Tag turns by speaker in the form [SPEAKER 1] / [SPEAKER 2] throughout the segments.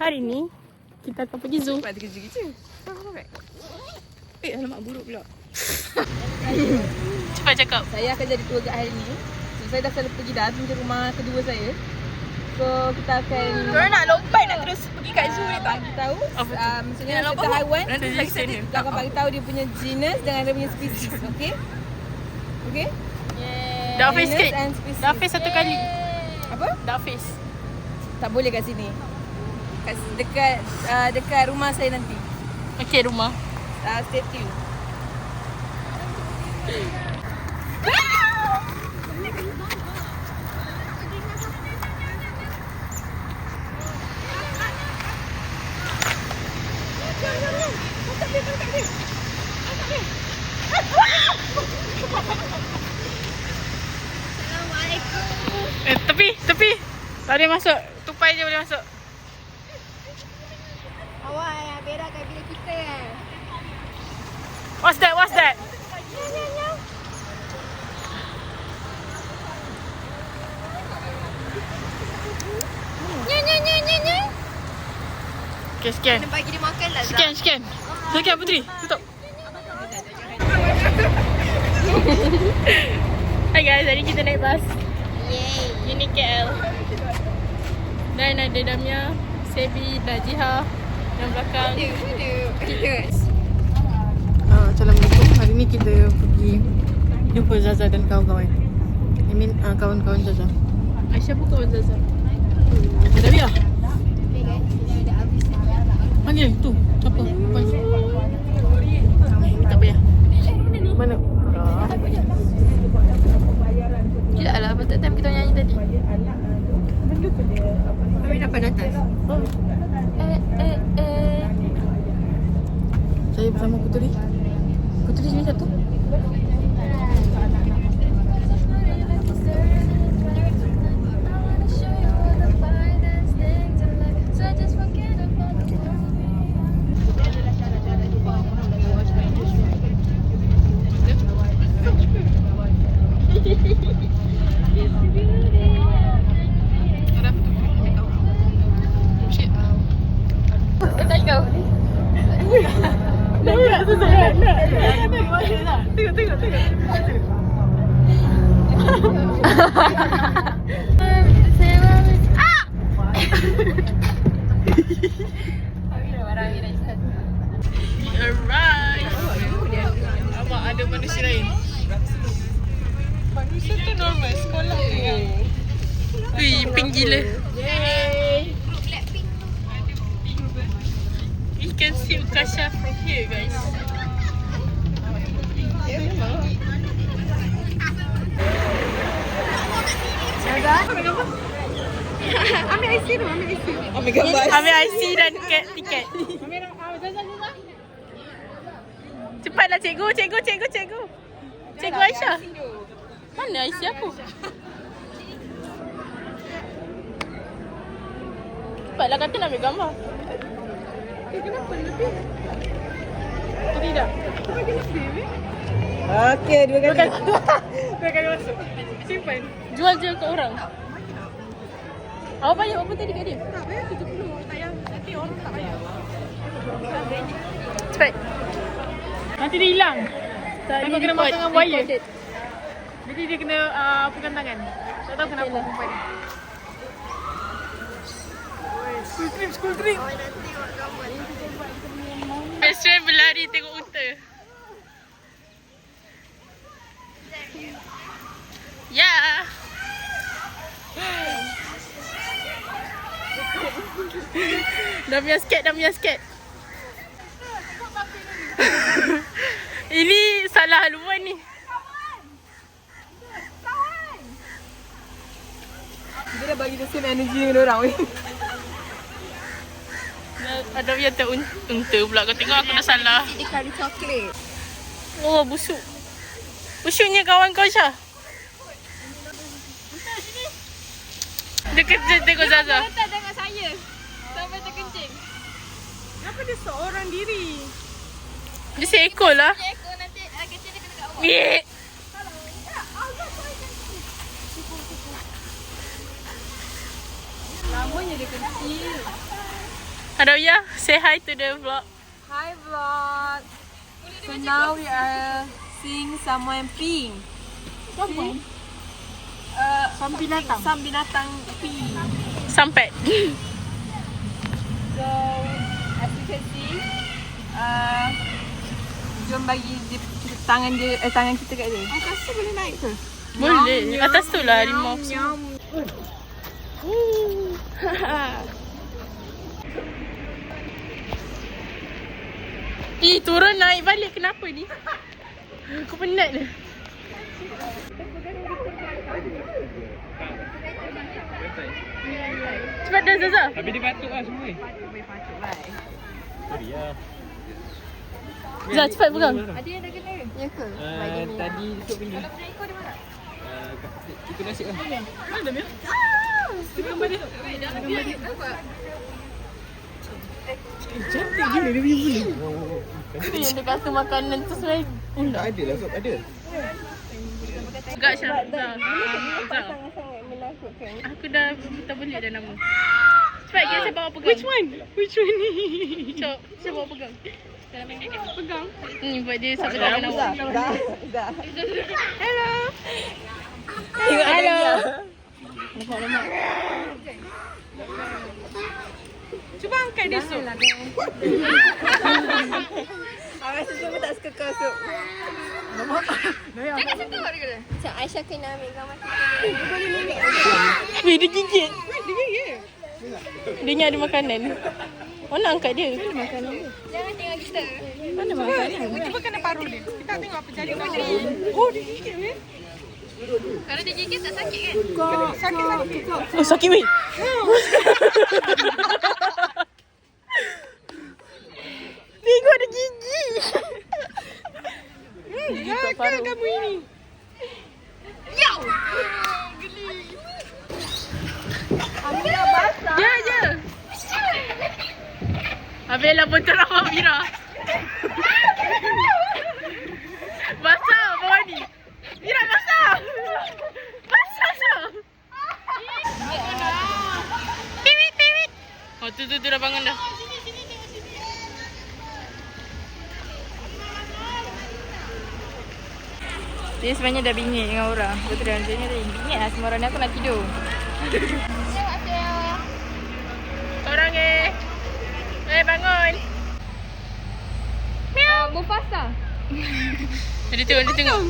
[SPEAKER 1] Hari ni kita akan pergi zoo.
[SPEAKER 2] Sebab ada kerja-kerja. Eh, alamak buruk pula.
[SPEAKER 1] Cepat cakap.
[SPEAKER 2] Saya akan jadi tour guide hari ni. So, saya dah selalu pergi dah ke rumah kedua saya. So, kita akan...
[SPEAKER 1] Korang nak lompat nak terus pergi kat zoo ni tak?
[SPEAKER 2] bagi tahu
[SPEAKER 1] tu?
[SPEAKER 2] um, sebenarnya setiap haiwan
[SPEAKER 1] Nanti
[SPEAKER 2] kita akan bagi tahu dia punya genus dengan dia punya spesies okey okey
[SPEAKER 1] Dah face sikit.
[SPEAKER 2] species.
[SPEAKER 1] Dah face satu kali.
[SPEAKER 2] apa
[SPEAKER 1] Dah face.
[SPEAKER 2] Tak boleh kat sini kat dekat uh, dekat rumah saya nanti
[SPEAKER 1] Okey rumah.
[SPEAKER 2] uh, stay tune
[SPEAKER 1] Eh tepi, tepi. Tak boleh masuk. Boleh masuk.
[SPEAKER 3] Awak yang berakkan bilik kita kan?
[SPEAKER 1] What's that? What's that? Okay, scan.
[SPEAKER 3] Kena bagi dia makan lah.
[SPEAKER 1] Scan, scan. Scan Putri. Tutup. Hai guys, hari kita naik bas.
[SPEAKER 3] Yay.
[SPEAKER 1] Unit KL. Dan ada Damia, Sebi, Dajiha yang belakang.
[SPEAKER 2] Uh, Assalamualaikum. Hari ni kita pergi jumpa Zaza dan kawan-kawan. I mean uh, kawan-kawan Zaza.
[SPEAKER 1] Aisyah pun kawan Zaza.
[SPEAKER 2] Ada dia? Panggil tu. Siapa? Panggil. Tak payah. Mana?
[SPEAKER 1] Tidak lah, betul time kita nyanyi tadi.
[SPEAKER 2] Kami dapat atas.
[SPEAKER 1] Eh, eh, eh.
[SPEAKER 2] Saya bersama Puteri. Puteri sini satu.
[SPEAKER 1] Ui, pink gila. You can see Ukasha from here guys.
[SPEAKER 2] Ambil gambar.
[SPEAKER 1] Ambil IC dan tiket. tiket. Cepatlah cikgu, cikgu, cikgu, cikgu. Cikgu Aisyah. Mana IC aku? Cepatlah kata nak ambil gambar. Tidak.
[SPEAKER 2] Okey, dua kali.
[SPEAKER 1] Dua kali masuk. Simpan. Jual je kat orang. Awak bayar apa tadi kat dia? Tak bayar 70. Tak payah. Nanti orang tak bayar. Cepat. Nanti dia hilang. Tak Aku kena masuk dengan buaya. Jadi dia kena uh, pegang tangan. Tak tahu kenapa perempuan ni. School trip, school trip. Best friend berlari tengok unta. Ya. dah punya sket, dah punya sket. Ini salah haluan ni.
[SPEAKER 2] Dia dah bagi the same energy dengan orang weh.
[SPEAKER 1] Ada punya tak un- unta pula. Kau tengok aku dah salah.
[SPEAKER 3] Dia kari coklat.
[SPEAKER 1] Oh, busuk. Busuknya kawan kau Syah. Dia kerja tengok Zaza.
[SPEAKER 3] Tak tengok saya. Sampai terkencing.
[SPEAKER 2] Kenapa dia seorang diri?
[SPEAKER 1] Dia seekor lah.
[SPEAKER 3] Ekor nanti uh, kecil dia kena kat awak.
[SPEAKER 1] Weh.
[SPEAKER 2] Lamanya dia
[SPEAKER 3] dia kecil.
[SPEAKER 1] Hello, ya. Say hi to the vlog.
[SPEAKER 3] Hi vlog. So now we are seeing someone pink. See? Uh,
[SPEAKER 2] Some binatang.
[SPEAKER 3] some binatang pink.
[SPEAKER 1] Sampai.
[SPEAKER 3] So as you can see, uh, jom bagi dia, tangan dia eh, tangan kita kat dia.
[SPEAKER 2] Atas tu boleh naik ke?
[SPEAKER 1] Boleh. Atas tu lah harimau. Ih, turun naik balik. Kenapa ni? Aku penat dah. Cepat dah Zaza.
[SPEAKER 4] Tapi dia batuk lah semua ni. Sorry lah.
[SPEAKER 1] Zaza cepat pegang.
[SPEAKER 3] Ada yang dah kena? Ya ke?
[SPEAKER 4] Uh, tadi Tok pergi. Uh, itu nasib lah.
[SPEAKER 1] Itu yang dia kata makanan tu sebenarnya ular.
[SPEAKER 4] ada lah Sob, ada.
[SPEAKER 1] Enggak Syah. Aku dah tak boleh dah nama. Cepat kita saya bawa pegang. Which one? Which one ni? Cok, saya bawa pegang. Pegang. Ni buat dia sampai tangan awak.
[SPEAKER 3] dah.
[SPEAKER 1] Hello.
[SPEAKER 3] Tengok
[SPEAKER 1] Hello.
[SPEAKER 3] Lemak lemak.
[SPEAKER 1] Cuba angkat dia sup.
[SPEAKER 3] Awak semua tak suka kau sup. Jangan sentuh dia kata. Macam Aisyah kena ambil gambar kita.
[SPEAKER 1] Weh, dia gigit. Dia gigit. Dia ingat ada makanan. Mana angkat dia?
[SPEAKER 3] Jangan tengok kita.
[SPEAKER 1] Mana makanan?
[SPEAKER 2] Cuba kena paruh dia. Kita tengok apa jadi.
[SPEAKER 1] Oh, dia gigit weh.
[SPEAKER 3] Kalau dia gigit tak sakit kan?
[SPEAKER 2] Sakit-sakit.
[SPEAKER 1] Oh, sakit weh. Tengok ada gigi.
[SPEAKER 2] Ya, kan kamu ini.
[SPEAKER 3] Ambil basah.
[SPEAKER 1] Ya, ya. Abela pun terawak Mira. basah bawah ni. Mira basah. Basah Syah. Piwit, piwit. Oh, tu, tu, tu dah bangun dah. Dia sebenarnya dah bingit dengan orang. Betul dah. Dia dah bingit lah semua orang ni. Aku nak tidur. Orang eh. Eh, bangun.
[SPEAKER 3] Uh, Mufasa.
[SPEAKER 1] Dia tengok, dia tengok.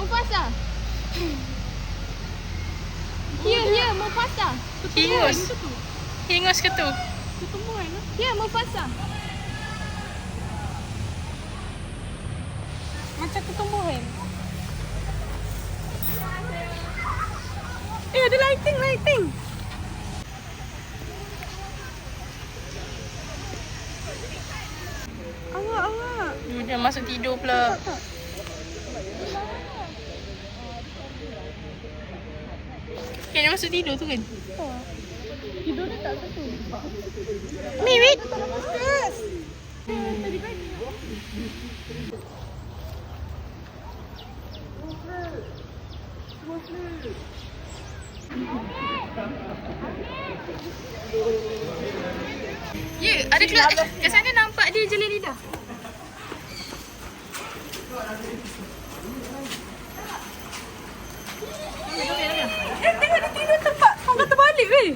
[SPEAKER 3] Mufasa. Ya, ya, Mufasa.
[SPEAKER 1] Hingus. Hingus ke tu?
[SPEAKER 3] Ya, Mufasa.
[SPEAKER 2] Macam ketumbuhan. Eh, ada lighting, lighting. Awak, awak.
[SPEAKER 1] Hmm, Dia masuk tidur pula. Kan dia masuk tidur tu kan?
[SPEAKER 2] Tidur dia tak satu.
[SPEAKER 1] Miwit.
[SPEAKER 3] Ya, ada kelak. Kat sana nampak dia jeli lidah.
[SPEAKER 2] Eh, tengok dia tidur tempat. Kau terbalik weh.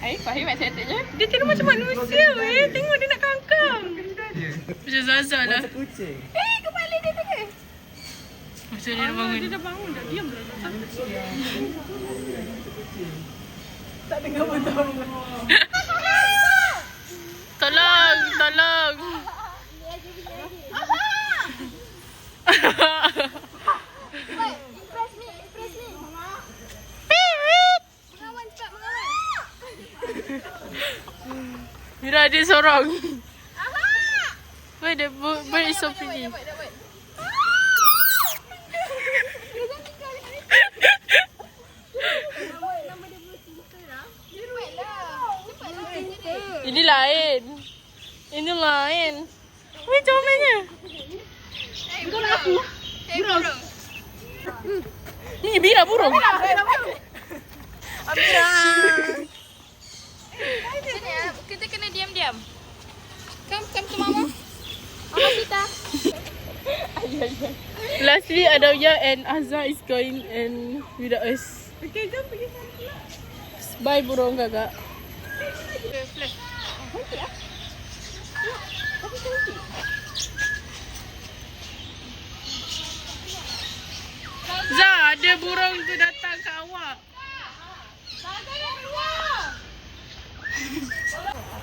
[SPEAKER 1] Hai, Fahim nak settle je. Dia tidur macam manusia weh. Tengok dia nak kangkang. Macam Zaza lah.
[SPEAKER 3] Eh, kepala dia tengok.
[SPEAKER 1] Macam dia dah bangun.
[SPEAKER 2] Dia dah bangun dah. Diam dah.
[SPEAKER 1] Tolong, tolong.
[SPEAKER 3] Me, impress me. Mengawan cepat, mengawan.
[SPEAKER 1] Mira dia sorang. Why the bird, bird is so pretty. lain. Ini lain. Ini comelnya.
[SPEAKER 3] Eh, Bukan aku. Eh, eh, burung.
[SPEAKER 1] Ini bira burung.
[SPEAKER 2] Amira. Sini ya.
[SPEAKER 3] Kita kena diam-diam. Kam, kam ke mama. Mama Sita.
[SPEAKER 1] Lastly, Adawiyah and Azhar is going and without us. Okay, jom pergi sana pula. Bye burung kakak. Okay, flash. Zah, ada burung tu datang ke awak.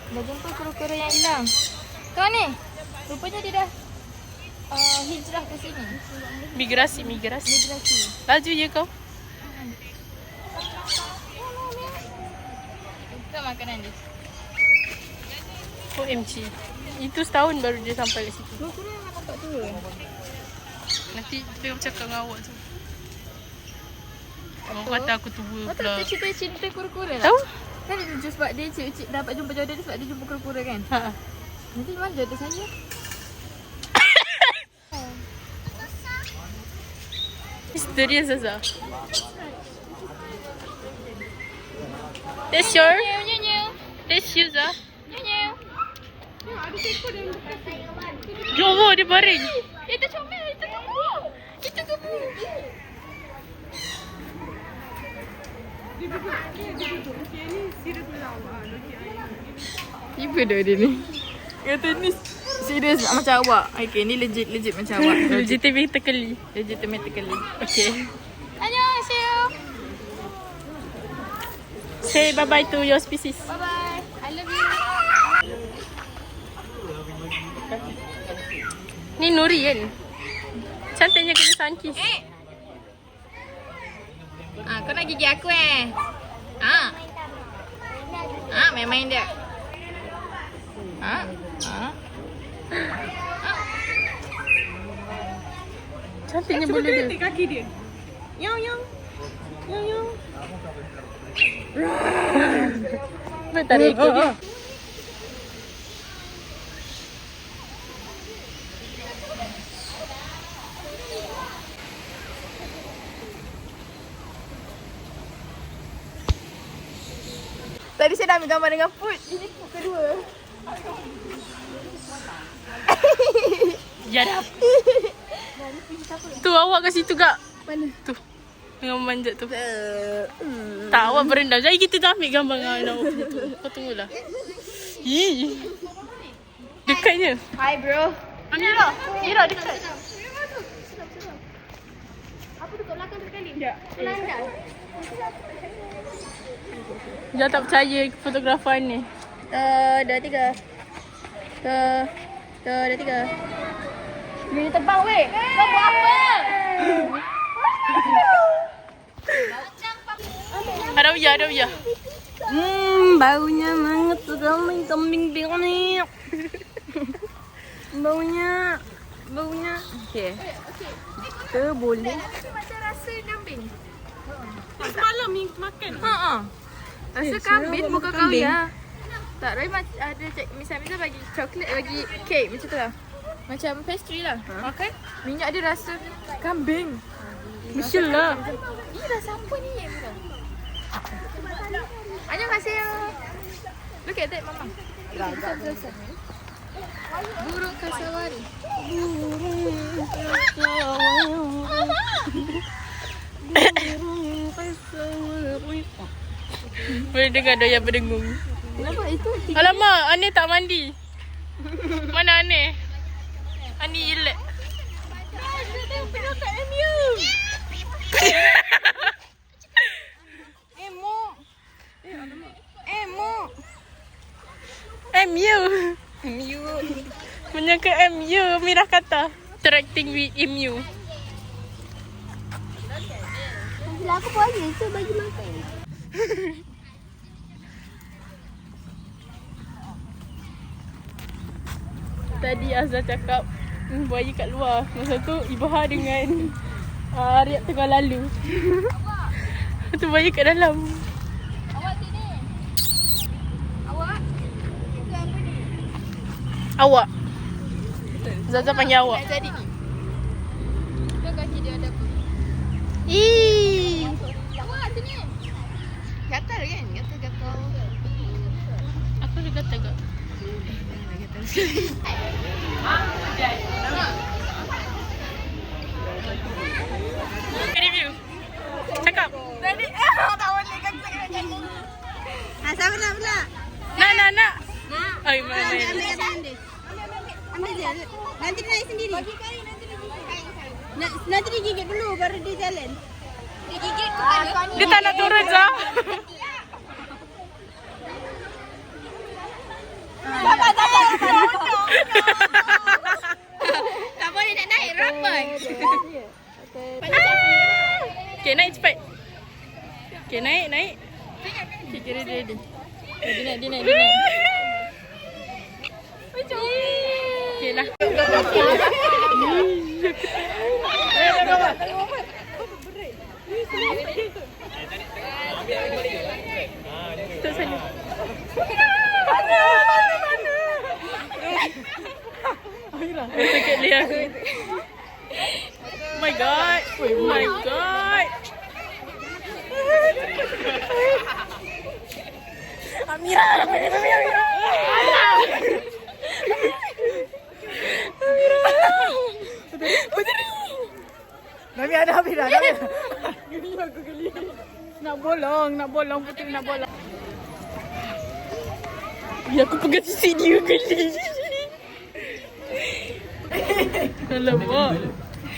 [SPEAKER 3] Dah jumpa yang hilang. Kau ni, rupanya dia dah uh, hijrah ke sini.
[SPEAKER 1] Migrasi, migrasi.
[SPEAKER 3] Migrasi.
[SPEAKER 1] Laju je kau.
[SPEAKER 3] Makanan dia.
[SPEAKER 1] OMG. Itu setahun baru dia sampai kat situ.
[SPEAKER 3] Kura-kura memang nampak tua.
[SPEAKER 1] Nanti kita bercakap dengan awak tu. Awak kata aku tua
[SPEAKER 3] Kau
[SPEAKER 1] pula.
[SPEAKER 3] tahu cerita cinta kura-kura tak?
[SPEAKER 1] Tahu?
[SPEAKER 3] Kan dia lucu sebab dia cik-cik dapat jumpa jodoh dia sebab dia jumpa kura-kura kan?
[SPEAKER 1] Ha.
[SPEAKER 3] Nanti mana jodoh saya?
[SPEAKER 1] Mysterious Zaza. That's your?
[SPEAKER 3] Nyew.
[SPEAKER 1] That's you Zah. Allah, dia baring.
[SPEAKER 3] Itu comel, itu kebo. Itu kebo. Tiba dah dia ni. Kata ni serius tak macam awak. Okay, ni legit legit macam awak.
[SPEAKER 1] Legitimately.
[SPEAKER 3] Legitimately.
[SPEAKER 1] Okay.
[SPEAKER 3] Annyeonghaseyo.
[SPEAKER 1] Say bye-bye to your species.
[SPEAKER 3] Bye bye. I love you.
[SPEAKER 1] Ni Nuri kan? Cantiknya kena sunkis.
[SPEAKER 3] Eh. Ah, kau nak gigi aku eh? Ah. Ah, main-main dia. Ah. Ah.
[SPEAKER 1] Cantiknya bulu dia.
[SPEAKER 2] kaki dia. Yang yang. Yang yang.
[SPEAKER 1] Tarik ekor dia.
[SPEAKER 3] Tadi saya dah ambil gambar dengan food. Ini food kedua.
[SPEAKER 1] Jarap. Tu awak kat situ kak. Mana? Tu. Dengan memanjat tu. Tak awak berendam. Jadi kita dah ambil gambar dengan awak tu. Kau tunggulah. Ih. Dekatnya.
[SPEAKER 3] Hi bro.
[SPEAKER 1] Amira. Amira dekat.
[SPEAKER 3] Apa tu kat belakang sekali? Tak. Landai.
[SPEAKER 1] Jangan tak percaya fotografer ni.
[SPEAKER 3] Uh, dah tiga. Dah. Dah, dah tiga. Dia terbang weh. Kau buat apa?
[SPEAKER 1] Ada uya, ada uya.
[SPEAKER 3] Hmm, baunya banget sekali kambing ni. baunya, baunya. Okay. Kita boleh. Macam rasa kambing.
[SPEAKER 1] Semalam ni makan.
[SPEAKER 3] Ha ah. Rasa kambing muka kau ya. Tak, mac- ada cik misal-misal bagi coklat bagi kek macam tu lah. Macam pastry lah.
[SPEAKER 1] Makan?
[SPEAKER 3] Minyak dia rasa kambing.
[SPEAKER 1] Mesti lah.
[SPEAKER 3] Ni rasa apa ni? Annyeonghaseyo. Look at that mama. Burung kasawari.
[SPEAKER 1] Boleh dengar doya berdengung.
[SPEAKER 3] Kenapa itu?
[SPEAKER 1] Alamak, Aneh tak mandi. Mana? Ani ilet.
[SPEAKER 3] Emo. Emo.
[SPEAKER 1] MU.
[SPEAKER 3] Emu.
[SPEAKER 1] Menyangka MU, Mirah kata. Interacting with MU.
[SPEAKER 3] Bila aku puasa, so bagi makan.
[SPEAKER 1] Tadi Azhar cakap hmm, Buaya kat luar Masa tu Ibaha dengan uh, Arya tengah lalu Tu buaya kat dalam
[SPEAKER 3] Awak sini. Awak? Itu apa ni?
[SPEAKER 1] Awak Zaza panggil awak
[SPEAKER 3] Nak jadi ni. Tu kaki dia ada apa?
[SPEAKER 1] Ih,
[SPEAKER 3] Awak sini. Gatal kan? Gatal-gatal.
[SPEAKER 1] Aku
[SPEAKER 5] Nanti dia gigit dulu baru dia jalan. Dia gigit tu kan.
[SPEAKER 1] Ah, dia tak nak turun dah.
[SPEAKER 3] Ah, Bapak saya tak nak turun naik.
[SPEAKER 1] Okay, naik cepat. Okay, naik, naik. Okay, kira dia ready. Okay, dia naik, dia naik, dia naik. Okay lah. Sana. Dia. God. Oh my god. Amira, Amira, Amira, Amira.
[SPEAKER 2] Ada dah. Nabi. Geli aku geli. Nak bolong, nak bolong putri nak bolong.
[SPEAKER 1] Ya aku pegang sisi dia geli. Alamak.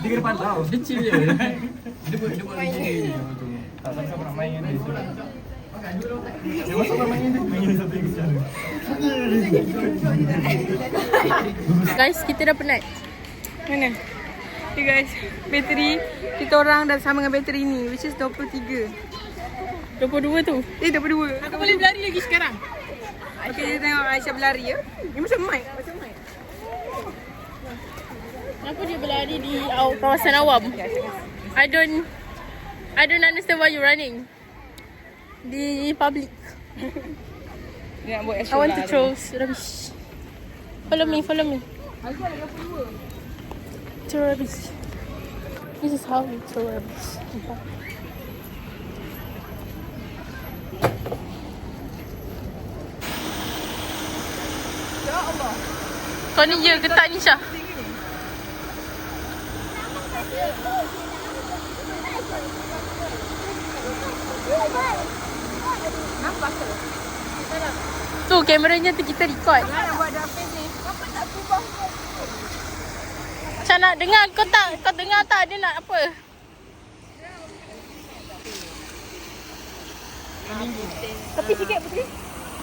[SPEAKER 4] Dia kena pantau. Kecil je. Dia buat dia buat macam ni. Tak sama-sama nak main dengan dia. Dia masuk nak main dengan dia. Main dengan satu yang kecil.
[SPEAKER 1] Guys, kita dah penat.
[SPEAKER 2] Mana? Okay guys, bateri kita orang dah sama dengan bateri ni which is 23.
[SPEAKER 1] 22 tu.
[SPEAKER 2] Eh 22. Aku boleh berlari lagi sekarang. Okay, kita tengok Aisyah berlari ya. Ni macam mic, macam mic.
[SPEAKER 1] Kenapa dia berlari di aw- kawasan awam? I don't I don't understand why you running. Di public.
[SPEAKER 2] Dia nak buat
[SPEAKER 1] I want to throw rubbish. Follow me, follow me. Throw rubbish. This is how we throw rubbish. Kau ni je getak ni Syah. Tu kameranya tu kita record. Macam nak dengar kau tak kau dengar tak dia nak apa? Tapi sikit putri.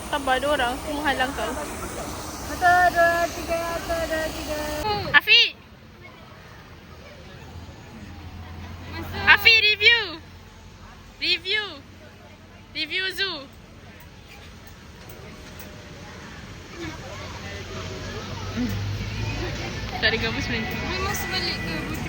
[SPEAKER 1] Sabar ada orang aku menghalang kau.
[SPEAKER 5] Satu, dua, tiga, satu, dua, tiga.
[SPEAKER 1] Afi. Afi review. Review. Review zoo. Tak ada gabus sebenarnya.
[SPEAKER 3] Memang sebalik ke?